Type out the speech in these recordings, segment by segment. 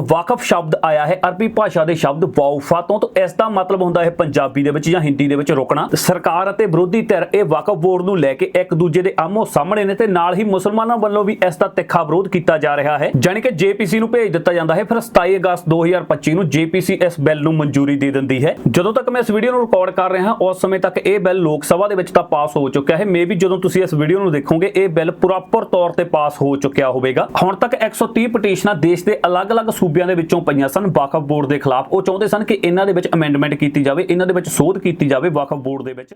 ਵਾਕਫ ਸ਼ਬਦ ਆਇਆ ਹੈ, ਅਰਬੀ ਭਾਸ਼ਾ ਦੇ ਸ਼ਬਦ ਵਾਉਫਾ ਤੋਂ, ਤਾਂ ਇਸ ਦਾ ਮਤਲਬ ਹੁੰਦਾ ਹੈ ਪੰਜਾਬੀ ਦੇ ਵਿੱਚ ਜਾਂ ਹਿੰਦੀ ਦੇ ਵਿੱਚ ਰੁਕਣਾ। ਸਰਕਾਰ ਅਤੇ ਵਿਰੋਧੀ ਧਿਰ ਇਹ ਵਾਕਫ ਬੋਰਡ ਨੂੰ ਲੈ ਕੇ ਇੱਕ ਦੂਜੇ ਦੇ ਆਮੋ ਸਾਹਮਣੇ ਨੇ ਤੇ ਨਾਲ ਹੀ ਮੁਸਲਮਾਨਾਂ ਵੱਲੋਂ ਵੀ ਇਸ ਦਾ ਤਿੱਖਾ ਵਿਰੋਧ ਕੀਤਾ ਜਾ ਰਿਹਾ ਹੈ। ਜਾਣੀ ਕਿ ਜੇਪੀਸੀ ਨੂੰ ਭੇਜ ਦਿੱਤਾ ਜਾਂਦਾ ਹੈ, ਫਿਰ 27 ਅਗਸਤ 2025 ਨੂੰ ਜੇਪੀਸੀ ਇਸ ਬਿੱਲ ਨੂੰ ਮਨਜ਼ੂਰੀ ਦੇ ਦਿੰਦੀ ਹੈ। ਜਦੋਂ ਤੱਕ ਮੈਂ ਇਸ ਵੀਡੀਓ ਨੂੰ ਰਿਕਾਰਡ ਕਰ ਰਿਹਾ ਹਾਂ ਉਸ ਸਮੇਂ ਤੱਕ ਇਹ ਬਿੱਲ ਲੋਕ ਸਭਾ ਦੇ ਵਿੱਚ ਤਾਂ ਪਾਸ ਹੋ ਚੁੱਕਿਆ ਹੈ। ਮੇਬੀ ਜਦੋਂ ਤੁਸੀਂ ਇਸ ਵੀਡੀਓ ਨੂੰ ਦੇਖੋਗੇ, ਇਹ ਬਿੱਲ ਪ੍ਰੋਪਰ ਤੌਰ ਤੇ ਪਾਸ ਹੋ ਚੁੱਕਿਆ ਹੋਵੇਗਾ। ਹੁਣ ਤੱਕ 130 ਪਟੀਸ਼ਨਾਂ ਦੇਸ਼ ਦੇ ਅਲੱਗ-ਅਲੱਗ ਸੂਬਿਆਂ ਦੇ ਵਿੱਚੋਂ ਪਈਆਂ ਸਨ। ਵਾਕਫ ਬੋਰਡ ਦੇ ਖਿਲਾਫ ਉਹ ਚਾਹੁੰਦੇ ਸਨ ਕਿ ਇਹਨਾਂ ਦੇ ਵਿੱਚ ਅਮੈਂਡਮੈਂਟ ਕੀਤੀ ਜਾਵੇ, ਇਹਨਾਂ ਦੇ ਵਿੱਚ ਸੋਧ ਕੀਤੀ ਜਾਵੇ ਵਾਕਫ ਬੋਰਡ ਦੇ ਵਿੱਚ।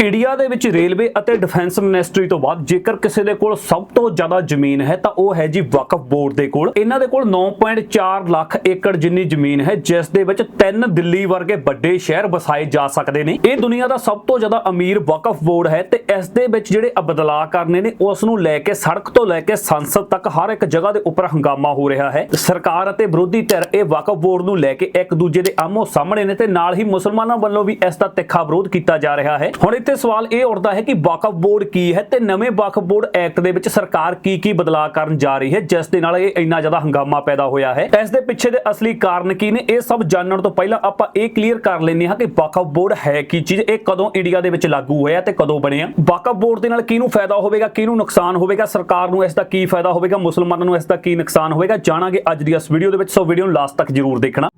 ਇੰਡੀਆ ਦੇ ਵਿੱਚ ਰੇਲਵੇ ਅਤੇ ਡਿਫੈਂਸ ਮਿਨਿਸਟਰੀ ਤੋਂ ਬਾਅਦ ਜੇਕਰ ਕਿਸੇ ਦੇ ਕੋਲ ਸਭ ਤੋਂ ਜ਼ਿਆਦਾ ਜ਼ਮੀਨ ਹੈ ਤਾਂ ਉਹ ਹੈ ਜੀ ਵਕਫ ਬੋਰਡ ਦੇ ਕੋਲ। ਇਹਨਾਂ ਦੇ ਕੋਲ 9.4 ਲੱਖ ਏਕੜ ਜਿੰਨੀ ਜ਼ਮੀਨ ਹੈ, ਜਿਸ ਦੇ ਵਿੱਚ ਤਿੰਨ ਦਿੱਲੀ ਵਰਗੇ ਵੱਡੇ ਸ਼ਹਿਰ ਵਸਾਏ ਜਾ ਸਕਦੇ ਨੇ। ਇਹ ਦੁਨੀਆ ਦਾ ਸਭ ਤੋਂ ਜ਼ਿਆਦਾ ਅਮੀਰ ਵਕਫ ਬੋਰਡ ਹੈ ਤੇ ਇਸ ਦੇ ਵਿੱਚ ਜਿਹੜੇ ਬਦਲਾਅ ਕਰਨੇ ਨੇ, ਉਸ ਨੂੰ ਲੈ ਕੇ, ਸੜਕ ਤੋਂ ਲੈ ਕੇ ਸੰਸਦ ਤੱਕ ਹਰ ਇੱਕ ਜਗ੍ਹਾ ਦੇ ਉੱਪਰ ਹੰਗਾਮਾ ਹੋ ਰਿਹਾ ਹੈ। ਸਰਕਾਰ ਅਤੇ ਵਿਰੋਧੀ ਧਿਰ ਇਹ ਵਕਫ ਬੋਰਡ ਨੂੰ ਲੈ ਕੇ ਇੱਕ ਦੂਜੇ ਦੇ ਆਮੋ ਸਾਹਮਣੇ ਨੇ ਤੇ ਨਾਲ ਹੀ ਮੁਸਲਮਾਨਾਂ ਵੱਲੋਂ ਵੀ ਇਸ ਦਾ ਤਿੱਖਾ ਵਿਰੋਧ ਕੀਤਾ ਜਾ ਰਿਹਾ ਹੈ। ਹੁਣ ਇੱਥੇ ਸਵਾਲ ਇਹ ਉੱਠਦਾ ਹੈ ਕਿ ਵਕਫ ਬੋਰਡ ਕੀ ਹੈ ਤੇ ਨਵੇਂ ਵਕਫ ਬੋਰਡ ਐਕਟ ਦੇ ਵਿੱਚ ਸਰਕਾਰ ਕੀ ਕੀ ਬਦਲਾਅ ਕਰਨ ਜਾ ਰਹੀ ਹੈ, ਜਿਸ ਦੇ ਨਾਲ ਇਹ ਇੰਨਾ ਜ਼ਿਆਦਾ ਹੰਗਾਮਾ ਪੈਦਾ ਹੋਇਆ ਹੈ। ਇਸ ਦੇ ਪਿੱਛੇ ਦੇ ਅਸਲੀ ਕਾਰਨ ਕੀ ਨੇ, ਇਹ ਸਭ ਜਾਣਨ ਤੋਂ ਪਹਿਲਾਂ ਆਪਾਂ ਇਹ ਕਲੀਅਰ ਕਰ ਲੈਂਦੇ ਹਾਂ ਕਿ ਵਕਫ ਬੋਰਡ ਹੈ ਕੀ ਚੀਜ਼, ਇਹ ਕਦੋਂ ਇੰਡੀਆ ਦੇ ਵਿੱਚ ਲਾਗੂ ਹੋਇਆ ਤੇ ਕਦੋਂ ਬਣਿਆ ਵਕਫ ਬੋਰਡ ਦੇ ਨਾਲ ਕਿਹਨੂੰ ਫਾਇਦਾ ਹੋਵੇਗਾ, ਕਿਹਨੂੰ ਨੁਕਸਾਨ ਹੋਵੇਗਾ, ਸਰਕਾਰ ਨੂੰ ਇਸ ਦਾ ਕੀ ਫਾਇਦਾ ਹੋਵੇਗਾ, ਮੁਸਲਮਾਨਾਂ ਨੂੰ ਇਸ ਦਾ ਕੀ ਨੁਕਸਾਨ ਹੋਵੇਗਾ, ਜਾਣਾਂਗੇ ਅੱਜ ਦੀ ਇਸ ਵੀਡੀਓ ਦੇ ਵਿੱਚ, ਸੋ ਵੀਡੀਓ ਨੂੰ ਲਾਸਟ ਤੱਕ ਜ਼ਰੂਰ ਦੇਖਣਾ।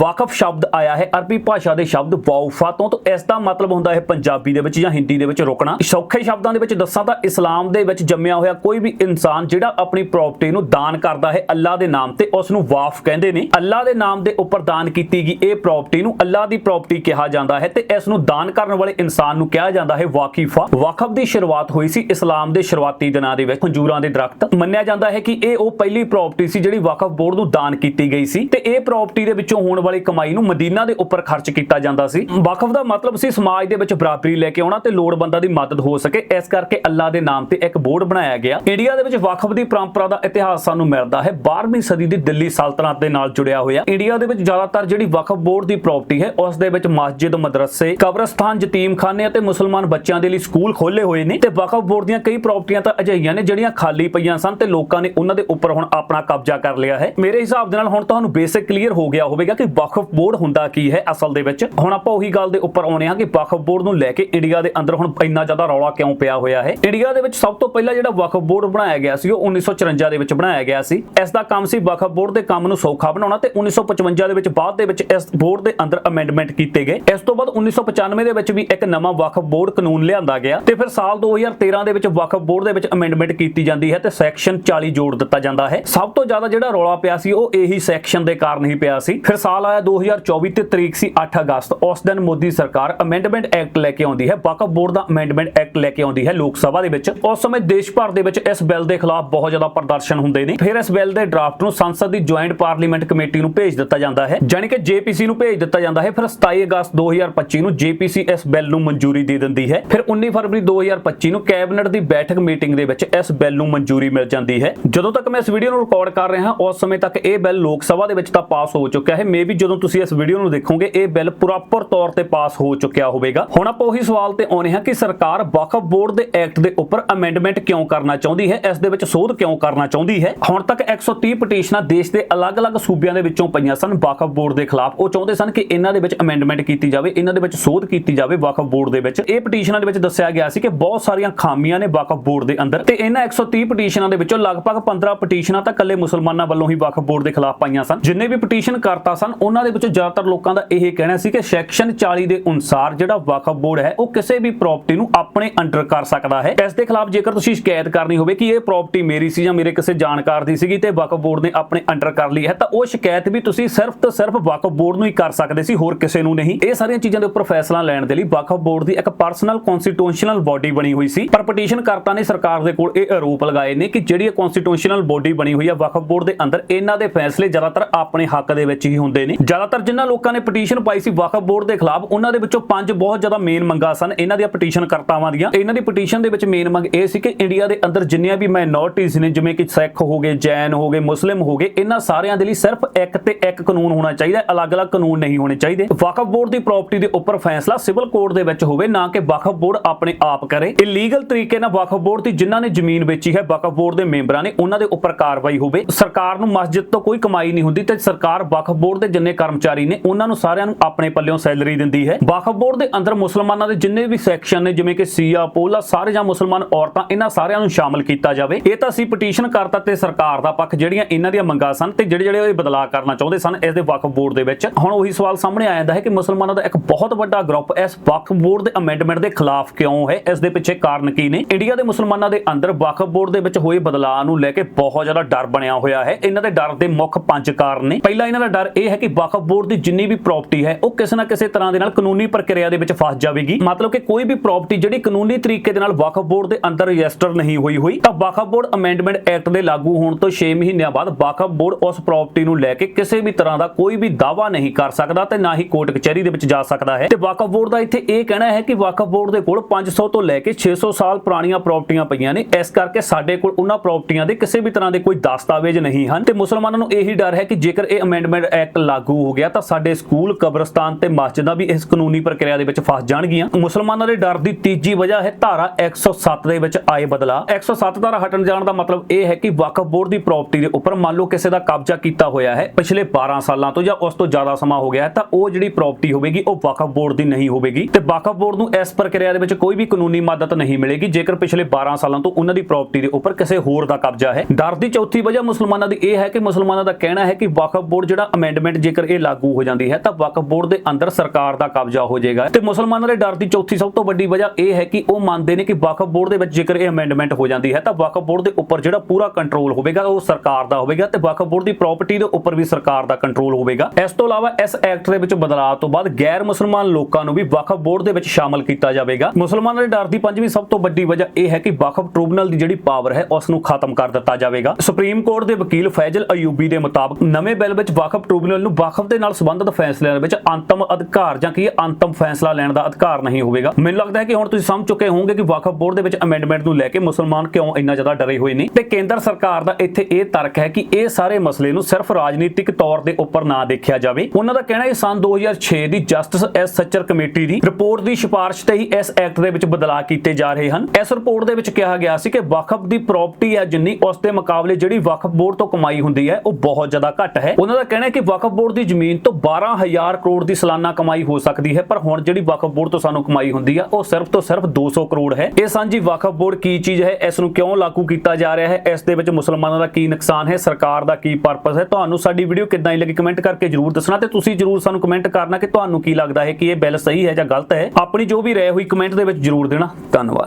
ਵਾਕਫ ਸ਼ਬਦ ਆਇਆ ਹੈ ਅਰਬੀ ਭਾਸ਼ਾ ਦੇ ਸ਼ਬਦ ਵਾਉਫਾ ਤੋਂ ਤਾਂ ਇਸ ਦਾ ਮਤਲਬ ਹੁੰਦਾ ਹੈ ਪੰਜਾਬੀ ਦੇ ਵਿੱਚ ਜਾਂ ਹਿੰਦੀ ਦੇ ਵਿੱਚ ਰੁਕਣਾ। ਸੌਖੇ ਸ਼ਬਦਾਂ ਦੇ ਵਿੱਚ ਦੱਸਾਂ ਤਾਂ ਇਸਲਾਮ ਦੇ ਵਿੱਚ ਜੰਮਿਆ ਹੋਇਆ ਕੋਈ ਵੀ ਇਨਸਾਨ ਜਿਹੜਾ ਆਪਣੀ ਪ੍ਰਾਪਰਟੀ ਨੂੰ ਦਾਨ ਕਰਦਾ ਹੈ ਅੱਲਾ ਦੇ ਨਾਮ ਤੇ ਉਸ ਨੂੰ ਵਾਫ ਕਹਿੰਦੇ ਨੇ। ਅੱਲਾ ਦੇ ਨਾਮ ਦੇ ਉੱਪਰ ਦਾਨ ਕੀਤੀ ਗਈ ਇਹ ਪ੍ਰਾਪਰਟੀ ਨੂੰ ਅੱਲਾ ਦੀ ਪ੍ਰਾਪਰਟੀ ਕਿਹਾ ਜਾਂਦਾ ਹੈ ਤੇ ਇਸ ਨੂੰ ਦਾਨ ਕਰਨ ਵਾਲੇ ਇਨਸਾਨ ਨੂੰ ਕਿਹਾ ਜਾਂਦਾ ਹੈ ਵਾਕੀਫਾ। ਵਾਕਫ ਦੀ ਸ਼ੁਰੂਆਤ ਹੋਈ ਸੀ ਇਸਲਾਮ ਦੇ ਸ਼ੁਰੂਆਤੀ ਦਿਨਾਂ ਦੇ ਵਿੱਚ ਖੰਜੂਰਾਂ ਦੇ ਦਰਖਤ। ਮੰਨਿਆ ਜਾਂਦਾ ਹੈ ਕਿ ਇਹ ਉਹ ਪਹਿਲੀ ਪ੍ਰਾਪਰਟੀ ਸੀ ਜਿਹੜੀ ਵਕਫ ਬੋਰਡ ਨੂੰ ਦਾਨ ਕੀਤੀ ਗਈ ਸੀ ਤੇ ਇਹ ਪ੍ਰਾਪਰਟੀ ਦੇ ਵਿੱਚੋਂ ਹੋਣ ਵਾਲੀ ਕਮਾਈ ਨੂੰ ਮਦੀਨਾ ਦੇ ਉੱਪਰ ਖਰਚ ਕੀਤਾ ਜਾਂਦਾ ਸੀ। ਵਕਫ ਦਾ ਮਤਲਬ ਸੀ ਸਮਾਜ ਦੇ ਵਿੱਚ ਬਰਾਬਰੀ ਲੈ ਕੇ ਆਉਣਾ ਤੇ ਲੋੜਵੰਦਾਂ ਦੀ ਮਦਦ ਹੋ ਸਕੇ। ਇਸ ਕਰਕੇ ਅੱਲਾ ਦੇ ਨਾਮ ਤੇ ਇੱਕ ਬੋਰਡ ਬਣਾਇਆ ਗਿਆ। ਇੰਡੀਆ ਦੇ ਵਿੱਚ ਵਕਫ ਦੀ ਪਰੰਪਰਾ ਦਾ ਇਤਿਹਾਸ ਸਾਨੂੰ ਮਿਲਦਾ ਹੈ। 12ਵੀਂ ਸਦੀ ਦੀ ਦਿੱਲੀ ਸਲਤਨਤ ਦੇ ਨਾਲ ਜੁੜਿਆ ਹੋਇਆ। ਇੰਡੀਆ ਦੇ ਵਿੱਚ ਜ਼ਿਆਦਾਤਰ ਜਿਹੜੀ ਵਕਫ ਬੋਰਡ ਦੀ ਪ੍ਰਾਪਰਟੀ ਹੈ, ਉਸ ਦੇ ਵਿੱਚ ਮਸਜਿਦ, ਮਦਰਸੇ, ਕਬਰਸਤਾਨ, ਯਤੀਮਖਾਨੇ ਅਤੇ ਮੁਸਲਮਾਨ ਬੱਚਿਆਂ ਦੇ ਲਈ ਸਕੂਲ ਖੋਲੇ ਹੋਏ ਨੇ। ਤੇ ਵਕਫ ਬੋਰਡ ਦੀਆਂ ਕਈ ਪ੍ਰਾਪਰਟੀਆਂ ਤਾਂ ਅਜਿਹੀਆਂ ਨੇ ਜਿਹੜੀਆਂ ਖਾਲੀ ਪਈਆਂ ਸਨ ਤੇ ਲੋਕਾਂ ਨੇ ਉਹਨਾਂ ਦੇ ਉੱਪਰ ਹੁਣ ਆਪਣਾ ਕਬਜ਼ਾ ਕਰ ਲਿਆ ਹੈ। ਮੇਰੇ ਹਿਸਾਬ ਦੇ ਨਾਲ ਹੁਣ ਤੁਹਾਨੂੰ ਬੇਸਿਕ ਕਲੀਅਰ ਹੋ ਗਿਆ ਹੋਵੇਗਾ ਕਿ ਵਕਫ ਬੋਰਡ ਹੁੰਦਾ ਕੀ ਹੈ ਅਸਲ ਦੇ ਵਿੱਚ? ਹੁਣ ਆਪਾਂ ਉਹੀ ਗੱਲ ਦੇ ਉੱਪਰ ਆਉਣੇ ਆ ਕਿ ਵਕਫ ਬੋਰਡ ਨੂੰ ਲੈ ਕੇ ਇੰਡੀਆ ਦੇ ਅੰਦਰ ਹੁਣ ਇੰਨਾ ਜ਼ਿਆਦਾ ਰੌਲਾ ਕਿਉਂ ਪਿਆ ਹੋਇਆ ਹੈ? ਇੰਡੀਆ ਦੇ ਵਿੱਚ ਸਭ ਤੋਂ ਪਹਿਲਾਂ ਜਿਹੜਾ ਵਕਫ ਬੋਰਡ ਬਣਾਇਆ ਗਿਆ ਸੀ, ਉਹ 1954 ਦੇ ਵਿੱਚ ਬਣਾਇਆ ਗਿਆ ਸੀ। ਇਸ ਦਾ ਕੰਮ ਸੀ ਵਕਫ ਬੋਰਡ ਦੇ ਕੰਮ ਨੂੰ ਸੌਖਾ ਬਣਾਉਣਾ ਤੇ 1955 ਦੇ ਵਿੱਚ ਬਾਅਦ ਦੇ ਵਿੱਚ ਇਸ ਬੋਰਡ ਦੇ ਅੰਦਰ ਅਮੈਂਡਮੈਂਟ ਕੀਤੇ ਗਏ। ਇਸ ਤੋਂ ਬਾਅਦ 1995 ਦੇ ਵਿੱਚ ਵੀ ਇੱਕ ਨਵਾਂ ਵਕਫ ਬੋਰਡ ਕਾਨੂੰਨ ਲਿਆਂਦਾ ਗਿਆ ਤੇ ਫਿਰ ਸਾਲ 2013 ਦੇ ਵਿੱਚ ਵਕਫ ਬੋਰਡ ਦੇ ਵਿੱਚ ਅਮੈਂਡਮੈਂਟ ਕੀਤੀ ਜਾਂਦੀ ਹੈ ਤੇ ਸੈਕਸ਼ਨ 40 ਜੋੜ ਦਿੱਤਾ ਜਾਂਦਾ ਹੈ। ਸਭ ਤੋਂ ਜ਼ਿਆਦਾ ਜਿਹੜਾ ਰੌਲਾ ਪਿਆ ਸੀ, ਉਹ ਇਹੀ ਸੈਕਸ਼ਨ ਦੇ ਕਾਰਨ ਹੀ ਪਿਆ ਸੀ। ਫਿਰ ਸਾਲ ਆਇਆ 2024 ਤੇ ਤਰੀਕ ਸੀ 8 ਅਗਸਤ। ਉਸ ਦਿਨ ਮੋਦੀ ਸਰਕਾਰ ਅਮੈਂਡਮੈਂਟ ਐਕਟ ਲੈ ਕੇ ਆਉਂਦੀ ਹੈ। ਵਕਫ ਬੋਰਡ ਦਾ ਅਮੈਂਡਮੈਂਟ ਐਕਟ ਲੈ ਕੇ ਆਉਂਦੀ ਹੈ ਲੋਕ ਸਭਾ ਦੇ ਵਿੱਚ। ਉਸ ਸਮੇਂ ਦੇਸ਼ ਭਰ ਦੇ ਵਿੱਚ ਇਸ ਬਿੱਲ ਦੇ ਖਿਲਾਫ ਬਹੁਤ ਜ਼ਿਆਦਾ ਪ੍ਰਦਰਸ਼ਨ ਹੁੰਦੇ ਨੇ। ਫਿਰ ਇਸ ਬਿੱਲ ਦੇ ਡਰਾਫਟ ਨੂੰ ਸੰਸਦ ਦੀ ਜੁਆਇੰਟ ਪਾਰਲੀਮੈਂਟ ਕਮੇਟੀ ਨੂੰ ਭੇਜ ਦਿੱਤਾ ਜਾਂਦਾ ਹੈ। ਜਾਣੀ ਕਿ ਜੇਪੀਸੀ ਨੂੰ ਭੇਜ ਦਿੱਤਾ ਜਾਂਦਾ ਹੈ। ਫਿਰ 27 ਅਗਸਤ 2025 ਨੂੰ ਜੇਪੀਸੀ ਇਸ ਬਿੱਲ ਨੂੰ ਮਨਜ਼ੂਰੀ ਦੇ ਦਿੰਦੀ ਹੈ। ਫਿਰ 19 ਫਰਵਰੀ 2025 ਨੂੰ ਕੈਬਨਿਟ ਦੀ ਬੈਠਕ ਮੀਟਿੰਗ ਦੇ ਵਿੱਚ ਇਸ ਬਿੱਲ ਨੂੰ ਮਨਜ਼ੂਰੀ ਮਿਲ ਜਾਂਦੀ ਹੈ। ਜਦੋਂ ਤੱਕ ਮੈਂ ਇਸ ਵੀਡੀਓ ਨੂੰ ਰਿਕਾਰਡ ਕਰ ਰਿਹਾ ਹਾਂ ਉਸ ਸਮੇਂ ਤੱਕ ਇਹ ਬਿੱਲ ਲੋਕ ਸਭਾ ਦੇ ਵਿੱਚ ਤਾਂ ਪਾਸ ਹੋ ਚੁੱਕਿਆ ਹੈ। ਮੇਬੀ ਜਦੋਂ ਤੁਸੀਂ ਇਸ ਵੀਡੀਓ ਨੂੰ ਦੇਖੋਗੇ, ਇਹ ਬਿੱਲ ਪ੍ਰੋਪਰ ਤੌਰ ਤੇ ਪਾਸ ਹੋ ਚੁੱਕਿਆ ਹੋਵੇਗਾ। ਹੁਣ ਆਪਾਂ ਉਹੀ ਸਵਾਲ ਤੇ ਆਉਣੇ ਹਾਂ ਕਿ ਸਰਕਾਰ ਵਕਫ ਬੋਰਡ ਦੇ ਐਕਟ ਦੇ ਉੱਪਰ ਅਮੈਂਡਮੈਂਟ ਕਿਉਂ ਕਰਨਾ ਚਾਹੁੰਦੀ ਹੈ? ਇਸ ਦੇ ਵਿੱਚ ਸੋਧ ਕਿਉਂ ਕਰਨਾ ਚਾਹੁੰਦੀ ਹੈ? ਹੁਣ ਤੱਕ 130 ਪਟੀਸ਼ਨਾਂ ਦੇਸ਼ ਦੇ ਅਲੱਗ-ਅਲੱਗ ਸੂਬਿਆਂ ਦੇ ਵਿੱਚੋਂ ਪਈਆਂ ਸਨ ਵਕਫ ਬੋਰਡ ਦੇ ਖਿਲਾਫ। ਉਹ ਚਾਹੁੰਦੇ ਸਨ ਕਿ ਇਹਨਾਂ ਦੇ ਵਿੱਚ ਅਮੈਂਡਮੈਂਟ ਕੀਤੀ ਜਾਵੇ, ਇਹਨਾਂ ਦੇ ਵਿੱਚ ਸੋਧ ਕੀਤੀ ਜਾਵੇ ਵਕਫ ਬੋਰਡ ਦੇ ਵਿੱਚ। ਇਹ ਪਟੀਸ਼ਨਾਂ ਦੇ ਵਿੱਚ ਦੱਸਿਆ ਗਿਆ ਸੀ ਕਿ ਬਹੁਤ ਸਾਰੀਆਂ ਖਾਮੀਆਂ ਨੇ ਵਕਫ ਬੋਰਡ ਦੇ ਅੰਦਰ ਤੇ ਇਹਨਾਂ 130 ਪਟੀਸ਼ਨਾਂ ਦੇ ਵਿੱਚੋਂ ਲਗਭਗ 15 ਪਟੀਸ਼ਨਾਂ ਤਾਂ ਇਕੱਲੇ ਮੁਸਲਮਾਨਾਂ ਵੱਲੋਂ ਹੀ ਵਕਫ ਬੋਰਡ ਦੇ ਖਿਲਾਫ ਪਾਈਆਂ ਸਨ। ਜਿੰਨੇ ਵੀ ਪਟੀਸ਼ਨ ਕਰਤਾ ਸਨ ਉਹਨਾਂ ਦੇ ਵਿੱਚੋਂ ਜ਼ਿਆਦਾਤਰ ਲੋਕਾਂ ਦਾ ਇਹ ਕਹਿਣਾ ਸੀ ਕਿ ਸੈਕਸ਼ਨ 40 ਦੇ ਅਨੁਸਾਰ ਜਿਹੜਾ ਵਕਫ ਬੋਰਡ ਹੈ, ਉਹ ਕਿਸੇ ਵੀ ਪ੍ਰਾਪਰਟੀ ਨੂੰ ਆਪਣੇ ਅੰਡਰ ਕਰ ਸਕਦਾ ਹੈ। ਇਸ ਦੇ ਖਿਲਾਫ ਜੇਕਰ ਤੁਸੀਂ ਸ਼ਿਕਾਇਤ ਕਰਨੀ ਹੋਵੇ ਕਿ ਇਹ ਪ੍ਰਾਪਰਟੀ ਮੇਰੀ ਸੀ ਜਾਂ ਮੇਰੇ ਕਿਸੇ ਜਾਣਕਾਰ ਦੀ ਸੀਗੀ ਤੇ ਵਕਫ ਬੋਰਡ ਨੇ ਆਪਣੇ ਅੰਡਰ ਕਰ ਲਈ ਹੈ, ਤਾਂ ਉਹ ਸ਼ਿਕਾਇਤ ਵੀ ਤੁਸੀਂ ਸਿਰਫ ਤੇ ਸਿਰਫ ਵਕਫ ਬੋਰਡ ਨੂੰ ਹੀ ਕਰ ਸਕਦੇ ਸੀ, ਹੋਰ ਕਿਸੇ ਨੂੰ ਨਹੀਂ। ਇਹ ਸਾਰੀਆਂ ਚੀਜ਼ਾਂ ਦੇ ਉੱਪਰ ਫੈਸਲਾ ਲੈਣ ਦੇ ਲਈ ਵਕਫ ਬੋਰਡ ਦੀ ਇੱਕ ਪਰਸਨਲ ਕਨਸਟੀਟਿਊਸ਼ਨਲ ਬਾਡੀ ਬਣੀ ਹੋਈ ਸੀ। ਪਰ ਪਟੀਸ਼ਨ ਕਰਤਾ ਨੇ ਸਰਕਾਰ ਦੇ ਕੋਲ ਇਹ ਆਰੋਪ ਲਗਾਏ ਨੇ ਕਿ ਜਿਹੜੀ ਇਹ ਕਨਸਟੀਟਿਊਸ਼ਨਲ ਬਾਡੀ ਬਣੀ ਹੋਈ ਹੈ, ਵਕਫ ਬੋਰਡ ਦੇ ਅੰਦਰ ਇਹਨਾਂ ਦੇ ਫੈਸਲੇ ਜ਼ਿਆਦਾਤਰ ਆਪਣੇ ਹੱਕ ਦੇ ਵਿੱਚ ਹੀ ਹੁੰਦੇ ਨੇ। ਨੇ। ਜ਼ਿਆਦਾਤਰ ਜਿਨ੍ਹਾਂ ਲੋਕਾਂ ਨੇ ਪਟੀਸ਼ਨ ਪਾਈ ਸੀ ਵਕਫ ਬੋਰਡ ਦੇ ਖਿਲਾਫ, ਉਹਨਾਂ ਦੇ ਵਿੱਚੋਂ ਪੰਜ ਬਹੁਤ ਜ਼ਿਆਦਾ ਮੇਨ ਮੰਗਾਂ ਸਨ। ਇਹਨਾਂ ਦੀਆਂ ਪਟੀਸ਼ਨ ਕਰਤਾਵਾਂ ਦੀਆਂ। ਇਹਨਾਂ ਦੀ ਪਟੀਸ਼ਨ ਦੇ ਵਿੱਚ ਮੇਨ ਮੰਗ ਇਹ ਸੀ ਕਿ ਇੰਡੀਆ ਦੇ ਅੰਦਰ ਜਿੰਨੀਆਂ ਵੀ ਮਾਈਨੋਰਟੀਜ਼ ਨੇ, ਜਿਵੇਂ ਕਿ ਸਿੱਖ ਹੋ ਗਏ, ਜੈਨ ਹੋ ਗਏ, ਮੁਸਲਿਮ ਹੋ ਗਏ, ਇਹਨਾਂ ਸਾਰਿਆਂ ਦੇ ਲਈ ਸਿਰਫ ਇੱਕ ਤੇ ਇੱਕ ਕਾਨੂੰਨ ਹੋਣਾ ਚਾਹੀਦਾ ਅਲੱਗ-ਅਲੱਗ ਕਾਨੂੰਨ ਨਹੀਂ ਹੋਣੇ ਚਾਹੀਦੇ। ਵਕਫ ਬੋਰਡ ਦੀ ਪ੍ਰਾਪਰਟੀ ਦੇ ਉੱਪਰ ਫੈਸਲਾ ਸਿਵਲ ਕੋਰਟ ਦੇ ਵਿੱਚ ਹੋਵੇ, ਨਾ ਕਿ ਵਕਫ ਬੋਰਡ ਆਪਣੇ ਆਪ ਕਰੇ। ਇਲੀਗਲ ਤਰੀਕੇ ਨਾਲ ਵਕਫ ਬੋਰਡ ਦੀ ਜਿਨ੍ਹਾਂ ਨੇ ਜ਼ਮੀਨ ਵੇਚੀ ਹੈ, ਵਕਫ ਬੋਰਡ ਦੇ ਮੈਂਬਰਾਂ ਨੇ, ਉਹਨਾਂ ਦੇ ਉੱਪਰ ਕਾਰਵਾਈ ਹੋਵੇ। ਸਰਕਾਰ ਨੂੰ ਮਸਜਿਦ ਤੋਂ ਕੋਈ ਕਮਾਈ ਨਹੀਂ ਹੁੰਦੀ ਤੇ ਸਰਕਾਰ ਵਕਫ ਬੋਰਡ ਦੇ ਜਿੰਨੇ ਕਰਮਚਾਰੀ ਨੇ, ਉਹਨਾਂ ਨੂੰ ਸਾਰਿਆਂ ਨੂੰ ਆਪਣੇ ਪੱਲਿਓਂ ਸੈਲਰੀ ਦਿੰਦੀ ਹੈ। ਵਕਫ ਬੋਰਡ ਦੇ ਅੰਦਰ ਮੁਸਲਮਾਨਾਂ ਦੇ ਜਿੰਨੇ ਵੀ ਸੈਕਸ਼ਨ ਨੇ, ਜਿਵੇਂ ਕਿ ਸੀਆ, ਪੋਲਾ, ਸਾਰੇ ਜਾਂ ਮੁਸਲਮਾਨ ਔਰਤਾਂ, ਇਹਨਾਂ ਸਾਰਿਆਂ ਨੂੰ ਸ਼ਾਮਲ ਕੀਤਾ ਜਾਵੇ। ਇਹ ਤਾਂ ਅਸੀਂ ਪਟੀਸ਼ਨ ਕਰਤਾ ਤੇ ਸਰਕਾਰ ਦਾ ਪੱਖ, ਜਿਹੜੀਆਂ ਇਹਨਾਂ ਦੀਆਂ ਮੰਗਾਂ ਸਨ ਤੇ ਜਿਹੜੇ ਜਿਹੜੇ ਇਹ ਬਦਲਾਅ ਕਰਨਾ ਚਾਹੁੰਦੇ ਸਨ ਇਸ ਦੇ ਵਕਫ ਬੋਰਡ ਦੇ ਵਿੱਚ। ਹੁਣ ਉਹੀ ਸਵਾਲ ਸਾਹਮਣੇ ਆ ਜਾਂਦਾ ਹੈ ਕਿ ਮੁਸਲਮਾਨਾਂ ਦਾ ਇੱਕ ਬਹੁਤ ਵੱਡਾ ਗਰੁੱਪ ਇਸ ਵਕਫ ਬੋਰਡ ਦੇ ਅਮੈਂਡਮੈਂਟ ਦੇ ਖਿਲਾਫ ਕਿਉਂ ਹੈ? ਇਸ ਦੇ ਪਿੱਛੇ ਕਾਰਨ ਕੀ ਨੇ? ਇੰਡੀਆ ਦੇ ਮੁਸਲਮਾਨਾਂ ਦੇ ਅੰਦਰ ਵਕਫ ਬੋਰਡ ਦੇ ਵਿੱਚ ਹੋਏ ਬਦਲਾਅ ਨੂੰ ਲੈ ਕੇ ਬਹੁਤ ਜ਼ਿਆਦਾ ਡਰ ਬਣਿਆ ਹੋਇਆ ਹੈ। ਇਹਨਾਂ ਦੇ ਡਰ ਦੇ ਮੁੱਖ ਪੰਜ ਕਾਰਨ ਨੇ। ਪਹਿਲਾ ਇਹਨਾਂ ਦਾ ਡਰ ਇਹ ਹੈ ਕਿ ਵਕਫ ਬੋਰਡ ਦੀ ਜਿੰਨੀ ਵੀ ਪ੍ਰਾਪਰਟੀ ਹੈ, ਉਹ ਕਿਸੇ ਨਾ ਕਿਸੇ ਤਰ੍ਹਾਂ ਦੇ ਨਾਲ ਕਾਨੂੰਨੀ ਪ੍ਰਕਿਰਿਆ ਦੇ ਵਿੱਚ ਫਸ ਜਾਵੇਗੀ। ਮਤਲਬ ਕਿ ਕੋਈ ਵੀ ਪ੍ਰਾਪਰਟੀ ਜਿਹੜੀ ਕਾਨੂੰਨੀ ਤਰੀਕੇ ਦੇ ਨਾਲ ਵਕਫ ਬੋਰਡ ਦੇ ਅੰਦਰ ਰਜਿਸਟਰ ਨਹੀਂ ਹੋਈ ਹੋਈ, ਤਾਂ ਵਕਫ ਬੋਰਡ ਅਮੈਂਡਮੈਂਟ ਐਕਟ ਦੇ ਲਾਗੂ ਹੋਣ ਤੋਂ 6 ਮਹੀਨਿਆਂ ਬਾਅਦ ਵਕਫ ਬੋਰਡ ਉਸ ਪ੍ਰਾਪਰਟੀ ਨੂੰ ਲੈ ਕੇ ਕਿਸੇ ਵੀ ਤਰ੍ਹਾਂ ਦਾ ਕੋਈ ਵੀ ਦਾਅਵਾ ਨਹੀਂ ਕਰ ਸਕਦਾ ਤੇ ਨਾ ਹੀ ਕੋਰਟ ਕਚਹਿਰੀ ਦੇ ਵਿੱਚ ਜਾ ਸਕਦਾ ਹੈ। ਤੇ ਵਕਫ ਬੋਰਡ ਦਾ ਇੱਥੇ ਇਹ ਕਹਿਣਾ ਹੈ ਕਿ ਵਕਫ ਬੋਰਡ ਦੇ ਕੋਲ 500 ਤੋਂ ਲੈ ਕੇ 600 ਸਾਲ ਪੁਰਾਣੀਆਂ ਪ੍ਰਾਪਰਟੀਆਂ ਪਈਆਂ ਨੇ। ਇਸ ਕਰਕੇ ਸਾਡੇ ਕੋਲ ਉਹਨਾਂ ਪ੍ਰਾਪਰਟੀਆਂ ਦੇ ਕਿਸੇ ਵੀ ਤਰ੍ਹਾਂ ਦੇ ਕੋਈ ਦਸਤਾਵੇਜ਼ ਨਹੀਂ ਹਨ। ਤੇ ਮੁਸਲਮਾਨਾਂ ਨੂੰ ਇਹੀ ਡਰ ਹੈ ਕਿ ਜੇਕਰ ਇਹ ਅਮੈਂਡਮੈਂਟ ਐਕਟ ਲਾਗੂ ਹੋ ਗਿਆ ਤਾਂ ਸਾਡੇ ਸਕੂਲ ਕਬਰਸਤਾਨ ਤੇ ਮਸਜਿਦਾਂ ਵੀ ਇਸ ਕਾਨੂੰਨੀ ਪ੍ਰਕਿਰਿਆ ਦੇ ਵਿੱਚ ਫਸ ਜਾਣਗੀਆਂ। ਮੁਸਲਮਾਨਾਂ ਦੇ ਡਰ ਦੀ ਤੀਜੀ ਵਜ੍ਹਾ ਹੈ ਧਾਰਾ 107 ਦੇ ਵਿੱਚ ਆਏ ਬਦਲਾਅ। 107 ਧਾਰਾ ਹਟਣ ਜਾਣ ਦਾ ਮਤਲਬ ਇਹ ਹੈ ਕਿ ਵਕਫ ਬੋਰਡ ਦੀ ਪ੍ਰਾਪਰਟੀ ਦੇ ਉੱਪਰ ਮੰਨ ਲਓ ਕਿਸੇ ਦਾ ਕਬਜ਼ਾ ਕੀਤਾ ਹੋਇਆ ਹੈ, ਪਿਛਲੇ 12 ਸਾਲਾਂ ਤੋਂ ਜਾਂ ਉਸ ਤੋਂ ਜ਼ਿਆਦਾ ਸਮਾਂ ਹੋ ਗਿਆ ਹੈ, ਤਾਂ ਉਹ ਜਿਹੜੀ ਪ੍ਰਾਪਰਟੀ ਹੋਵੇਗੀ ਉਹ ਵਕਫ ਬੋਰਡ ਦੀ ਨਹੀਂ ਹੋਵੇਗੀ ਤੇ ਵਕਫ ਬੋਰਡ ਨੂੰ ਇਸ ਪ੍ਰਕਿਰਿਆ ਦੇ ਵਿੱਚ ਕੋਈ ਵੀ ਕਾਨੂੰਨੀ ਮਦਦ ਨਹੀਂ ਮਿਲੇਗੀ, ਜੇਕਰ ਪਿਛਲੇ 12 ਸਾਲਾਂ ਤੋਂ ਉਹਨਾਂ ਦੀ ਪ੍ਰਾਪਰਟੀ ਦੇ ਉੱਪਰ ਕਿਸੇ ਹੋਰ ਦਾ ਕਬਜ਼ਾ ਹੈ। ਡਰ ਦੀ ਚੌਥੀ ਵਜ੍ਹਾ ਮੁਸਲਮਾਨਾਂ ਦੀ ਇਹ ਹੈ ਕਿ ਮੁਸਲਮਾਨਾਂ ਦਾ ਕਹਿਣਾ ਹੈ ਕਿ ਵਕਫ ਬੋਰਡ ਜਿਹੜਾ ਅਮੈਂਡਮੈਂਟ ਜੇਕਰ ਇਹ ਲਾਗੂ ਹੋ ਜਾਂਦੀ ਹੈ ਤਾਂ ਵਕਫ ਬੋਰਡ ਦੇ ਅੰਦਰ ਸਰਕਾਰ ਦਾ ਕਬਜ਼ਾ ਹੋ ਜਾਏਗਾ। ਤੇ ਮੁਸਲਮਾਨਾਂ ਦੇ ਡਰ ਦੀ ਚੌਥੀ ਸਭ ਤੋਂ ਵੱਡੀ ਵਜ੍ਹਾ ਇਹ ਹੈ ਕਿ ਉਹ ਮੰਨਦੇ ਨੇ ਕਿ ਵਕਫ ਬੋਰਡ ਦੇ ਵਿੱਚ ਜੇਕਰ ਇਹ ਅਮੈਂਡਮੈਂਟ ਹੋ ਜਾਂਦੀ ਹੈ ਤਾਂ ਵਕਫ ਬੋਰਡ ਦੇ ਉੱਪਰ ਜਿਹੜਾ ਪੂਰਾ ਕੰਟਰੋਲ ਹੋਵੇਗਾ ਉਹ ਸਰਕਾਰ ਦਾ ਹੋਵੇਗਾ ਤੇ ਵਕਫ ਬੋਰਡ ਦੀ ਪ੍ਰਾਪਰਟੀ ਦੇ ਉੱਪਰ ਵੀ ਸਰਕਾਰ ਦਾ ਕੰਟਰੋਲ ਹੋਵੇਗਾ। ਇਸ ਤੋਂ ਇਲਾਵਾ ਇਸ ਐਕਟ ਦੇ ਵਿੱਚ ਬਦਲਾਅ ਤੋਂ ਬਾਅਦ ਗੈਰ ਮੁਸਲਮਾਨ ਲੋਕਾਂ ਨੂੰ ਵੀ ਵਕਫ ਬੋਰਡ ਦੇ ਵਿੱਚ ਸ਼ਾਮਲ ਕੀਤਾ ਜਾਵੇਗਾ। ਮੁਸਲਮਾਨਾਂ ਦੇ ਡਰ ਦੀ ਪੰਜਵੀਂ ਸਭ ਤੋਂ ਵੱਡੀ ਵਜ੍ਹਾ ਇਹ ਹੈ ਕਿ ਵਕਫ ਟ੍ਰਿਬਿਊਨਲ ਦੀ ਜਿਹੜੀ ਪਾਵਰ ਹੈ ਉਸ ਨੂੰ ਖਤਮ ਕਰ ਦਿੱਤਾ ਜਾਵੇਗਾ। ਸੁਪਰੀਮ ਕੋਰਟ ਦੇ ਵਕੀਲ ਫੈਜ਼ਲ ਅਯੂਬੀ ਦੇ ਮੁਤਾਬਕ ਨਵੇਂ ਬਿੱਲ ਵਿੱਚ ਵਕਫ ਟ੍ਰਿਬਿਊਨਲ ਨੂੰ ਵਕਫ ਦੇ ਨਾਲ ਸੰਬੰਧਿਤ ਫੈਸਲਿਆਂ ਵਿੱਚ ਅੰਤਮ ਅਧਿਕਾਰ ਜਾਂ ਕੀ ਅੰਤਮ ਫੈਸਲਾ ਲੈਣ ਦਾ ਅਧਿਕਾਰ ਨਹੀਂ ਹੋਵੇਗਾ। ਮੈਨੂੰ ਲੱਗਦਾ ਹੈ ਕਿ ਹੁਣ ਤੁਸੀਂ ਸਮਝ ਚੁੱਕੇ ਹੋਵੋਗੇ ਕਿ ਵਕਫ ਬੋਰਡ ਦੇ ਵਿੱਚ ਅਮੈਂਡਮੈਂਟ ਨੂੰ ਲੈ ਕੇ ਮੁਸਲਮਾਨ ਕਿਉਂ ਇੰਨਾ ਜ਼ਿਆਦਾ ਡਰੇ ਹੋਏ ਨੇ? ਤੇ ਕੇਂਦਰ ਸਰਕਾਰ ਦਾ ਇੱਥੇ ਇਹ ਤਰਕ ਹੈ ਕਿ ਇਹ ਸਾਰੇ ਮਸਲੇ ਨੂੰ ਸਿਰਫ ਰਾਜਨੀਤਿਕ ਤੌਰ ਦੇ ਉੱਪਰ ਨਾ ਦੇਖਿਆ ਜਾਵੇ। ਉਹਨਾਂ ਦਾ ਕਹਿਣਾ ਹੈ ਸਨ 2006 ਦੀ ਜਸਟਿਸ ਐਸ ਸੱਚਰ ਕਮੇਟੀ ਦੀ ਰਿਪੋਰਟ ਦੀ ਸਿਫਾਰਿਸ਼ ਤੇ ਹੀ ਇਸ ਐਕਟ ਦੇ ਵਿੱਚ ਬਦਲਾਅ ਕੀਤੇ ਜਾ ਰਹੇ ਹਨ। ਇਸ ਰਿਪੋਰਟ ਦੇ ਵਿੱਚ ਕਿਹਾ ਗਿਆ ਸੀ ਕਿ ਵਕਫ ਦੀ ਪ੍ਰਾਪਰਟੀ ਹੈ ਜਿੰਨੀ, ਉਸ ਦੇ ਮੁਕਾਬਲੇ ਜਿਹੜੀ ਵਕਫ ਬੋਰਡ ਤੋਂ ਕਮਾਈ ਹੁੰਦੀ ਹੈ, ਉਹ ਬਹੁਤ ਜ਼ਿਆਦਾ ਘੱਟ ਹੈ। ਉਹਨਾਂ ਦਾ ਕਹਿਣਾ ਹੈ ਕਿ ਵਕਫ ਬੋਰਡ ਦੀ ਜ਼ਮੀਨ ਤੋਂ 12000 ਕਰੋੜ ਦੀ ਸਾਲਾਨਾ ਕਮਾਈ ਹੋ ਸਕਦੀ ਹੈ, ਪਰ ਹੁਣ ਜਿਹੜੀ ਵਕਫ ਬੋਰਡ ਤੋਂ ਸਾਨੂੰ ਕਮਾਈ ਹੁੰਦੀ ਆ, ਉਹ ਸਿਰਫ ਤੋਂ ਸਿਰਫ 200 ਕਰੋੜ ਹੈ। ਇਹ ਸਾਂਝੀ ਵਕਫ ਬੋਰਡ ਕੀ ਚੀਜ਼ ਹੈ, ਇਸ ਨੂੰ ਕਿਉਂ ਲਾਗੂ ਕੀਤਾ ਜਾ ਰਿਹਾ ਹੈ, ਇਸ ਦੇ ਵਿੱਚ ਮੁਸਲਮਾਨਾਂ ਦਾ ਕੀ ਨੁਕਸਾਨ ਹੈ, ਸਰਕਾਰ ਦਾ ਕੀ ਪਰਪਸ ਹੈ? ਤੁਹਾਨੂੰ ਸਾਡੀ ਵੀਡੀਓ ਕਿੱਦਾਂ ਹੀ ਲੱਗੀ ਕਮੈਂਟ ਕਰਕੇ ਜਰੂਰ ਦੱਸਣਾ ਤੇ ਤੁਸੀਂ ਜਰੂਰ ਸਾਨੂੰ ਕਮੈਂਟ ਕਰਨਾ ਕਿ ਤੁਹਾਨੂੰ ਕੀ ਲੱਗਦਾ ਹੈ ਕਿ ਇਹ ਬਿੱਲ ਸਹੀ ਹੈ ਜਾਂ ਗਲਤ ਹੈ। ਆਪਣੀ ਜੋ ਵੀ ਰਾਏ ਹੋਈ ਕਮੈਂਟ ਦੇ ਵਿੱਚ ਜਰੂਰ ਦੇਣਾ। ਧੰਨਵਾਦ।